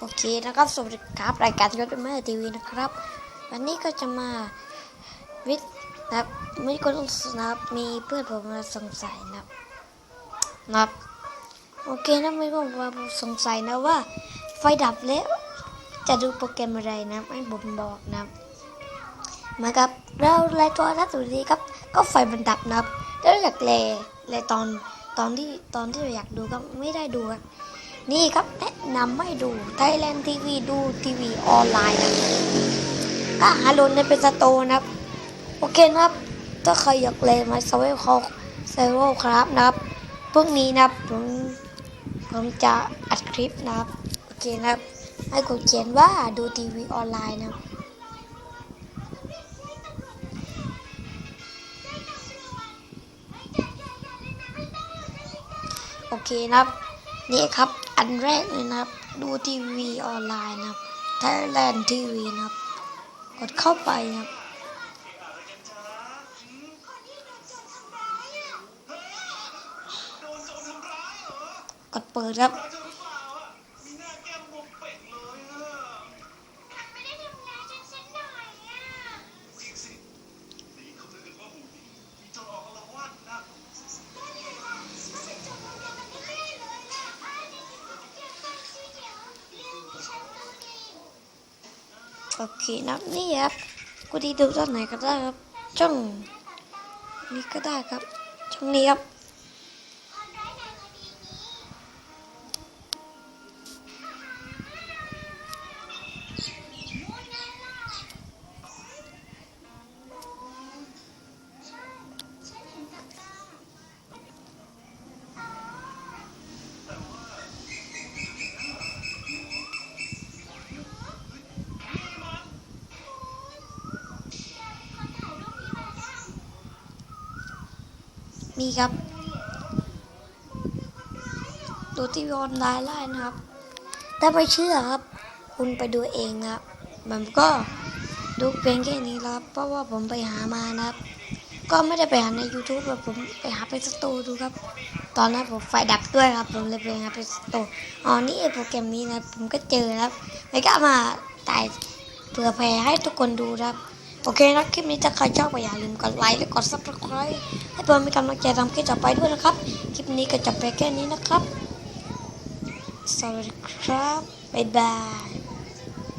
โอเคนะครับสวัสดีครับรายการยศเมอร์ทีวีนะครับ วันนี้ก็จะมาวิทย์นะครับไม่ก็ต้องนับมีเพื่อนผมมาสงสัยนะครับนะครับโอเคนะไม่ก็ว่าผมสงสัยนะว่า ไฟดับแล้ว จะดูโปรแกรมอะไรนะให้ผมบอกนะมาครับเราไล่ตัวทัศน์สุดีครับ ก็ไฟมันดับนะแล้วอยากเลเลตอนตอนที่ตอนที่เราอยากดูก็ไม่ได้ดูครับ นี่ครับแนะนำให้ดู Thailand TV ดูทีวีออนไลน์นะก็หาโหลดในเป็นสโตร์นะครับ โอเคนะครับ ถ้าใครอยากเล่นมาเซเวลคอเซเวลครับนะครับพรุ่งนี้นะครับผมผมจะอัดคลิปนะครับ โอเคนะครับ ให้กดเขียนว่าดูทีวีออนไลน์นะครับโอเคนะครับ นี่ครับ อันแรกเลยนะครับ ดูทีวีออนไลน์นะครับ Thailand TV นะครับ กดเข้าไปนะครับกดเปิดครับ ไม่ได้ทำงานฉันสักหน่อยอะก็ฉันจบโรงเรียนมันไม่ได้เลยอะอ้าวนี่คือโปรแกรมตั้งชื่อเดี๋ยวเรื่องนี้ฉันรู้ดี โอเคนับนี่ครับกูดีดูตอนไหนก็ได้ครับ ช่องนี้ก็ได้ครับ ช่องนี้ครับ นี่ครับดูทีวีออนไลน์ได้นะครับถ้าไม่เชื่อครับ คุณไปดูเองนะครับผมก็ดูเพียงแค่นี้ครับ เพราะว่าผมไปหามานะครับ ก็ไม่ได้ไปหาใน YouTube แบบผมไปหาไปสตูดูครับ ตอนนั้นผมไฟดับด้วยครับ ผมเลยไปหาไปสตูอ๋อนี่ไอ้โปรแกรมนี้นะผมก็เจอครับแล้วก็เอามาถ่ายเผื่อแผ่ให้ทุกคนดูครับ โอเคนะคลิปนี้ถ้าใครชอบก็อย่าลืมกดไลค์และกด subscribe ให้เพื่อนมีกำลังใจทำคลิปต่อไปด้วยนะครับ คลิปนี้ก็จะไปแค่นี้นะครับ สวัสดีครับบ๊ายบาย